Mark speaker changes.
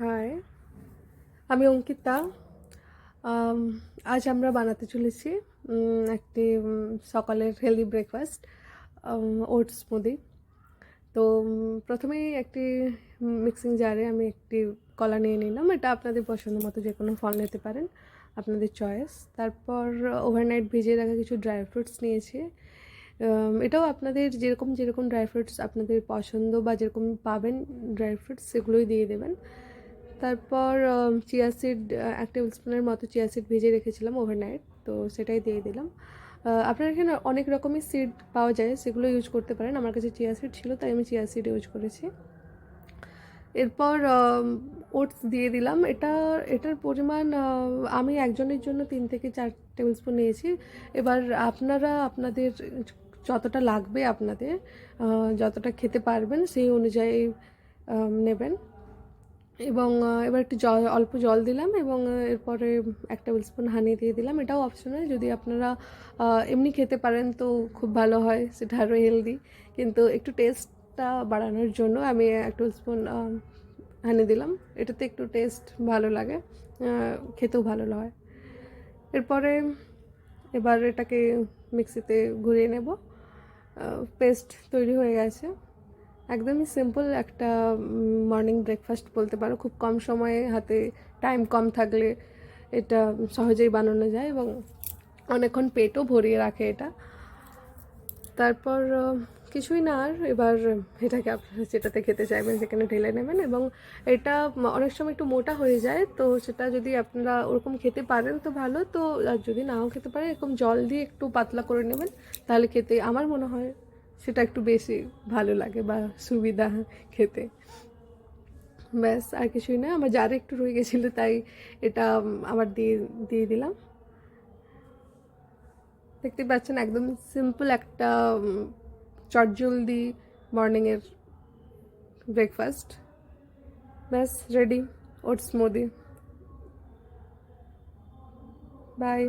Speaker 1: High, আমি অঙ্কিতা। আজ আমরা বানাতে চলেছি একটি সকালের হেলদি ব্রেকফাস্ট ওটস স্মুদি তো প্রথমেই একটি মিক্সিং জারে আমি একটি কলা নিয়ে নিলাম। এটা আপনাদের পছন্দ মতো যে কোনো ফল নিতে পারেন, আপনাদের চয়েস তারপর ওভারনাইট ভিজিয়ে রাখা কিছু ড্রাই ফ্রুটস নিয়েছি। এটাও আপনাদের যেরকম যেরকম ড্রাই ফ্রুটস আপনাদের পছন্দ বা যেরকম পাবেন ড্রাই ফ্রুটস সেগুলোই দিয়ে দেবেন। তারপর চিয়া সিড এক টেবিল স্পুনের মতো চিয়া সিড ভেজে রেখেছিলাম ওভারনাইট তো সেটাই দিয়ে দিলাম। আপনার এখানে অনেক রকমের সিড পাওয়া যায়, সেগুলো ইউজ করতে পারেন। আমার কাছে চিয়া সিড ছিল, তাই আমি চিয়া সিড ইউজ করেছি। এরপর ওটস দিয়ে দিলাম। এটা, এটার পরিমাণ আমি একজনের জন্য তিন থেকে চার টেবিল স্পুন নিয়েছি। এবার আপনারা, আপনাদের যতটা লাগবে আপনাদের যতটা খেতে পারবেন, সেই অনুযায়ী নেবেন। এবং এবার একটু জল, অল্প জল দিলাম এবং এরপরে এক টেবিল স্পুন হানি দিয়ে দিলাম। এটাও অপশনাল যদি আপনারা এমনি খেতে পারেন তো খুব ভালো হয়, সেটা আরও হেলদি কিন্তু একটু টেস্টটা বাড়ানোর জন্য আমি এক টেবিল স্পুন হানি দিলাম। এটাতে একটু টেস্ট ভালো লাগে খেতেও ভালো হয়। এরপরে এবার এটাকে মিক্সিতে ঘুরিয়ে নেব। পেস্ট তৈরি হয়ে গেছে। একদমই সিম্পল একটা মর্নিং ব্রেকফাস্ট বলতে পারো। খুব কম সময়ে হাতে টাইম কম থাকলে এটা সহজেই বানানো যায় এবং অনেকক্ষণ পেটও ভরিয়ে রাখে এটা। তারপর কিছুই না আর। এবার এটাকে আপনারা যেটাতে খেতে চাইবেন সেখানে ঢেলে নেবেন এবং এটা অনেক সময় একটু মোটা হয়ে যায়, তো সেটা যদি আপনারা ওরকম খেতে পারেন তো ভালো। তো আর যদি নাও খেতে পারেন, এরকম জল দিয়ে একটু পাতলা করে নেবেন, তাহলে খেতে আমার মনে হয় সেটা একটু বেশি ভালো লাগে বা সুবিধা খেতে। ব্যাস, আর কিছুই না, আমার যার একটু রয়ে গেছিল, তাই এটা আবার দিয়ে দিয়ে দিলাম। দেখতে পাচ্ছেন, একদম সিম্পল একটা চটজলদি মর্নিংয়ের ব্রেকফাস্ট ব্যাস রেডি ওটস মোদি বাই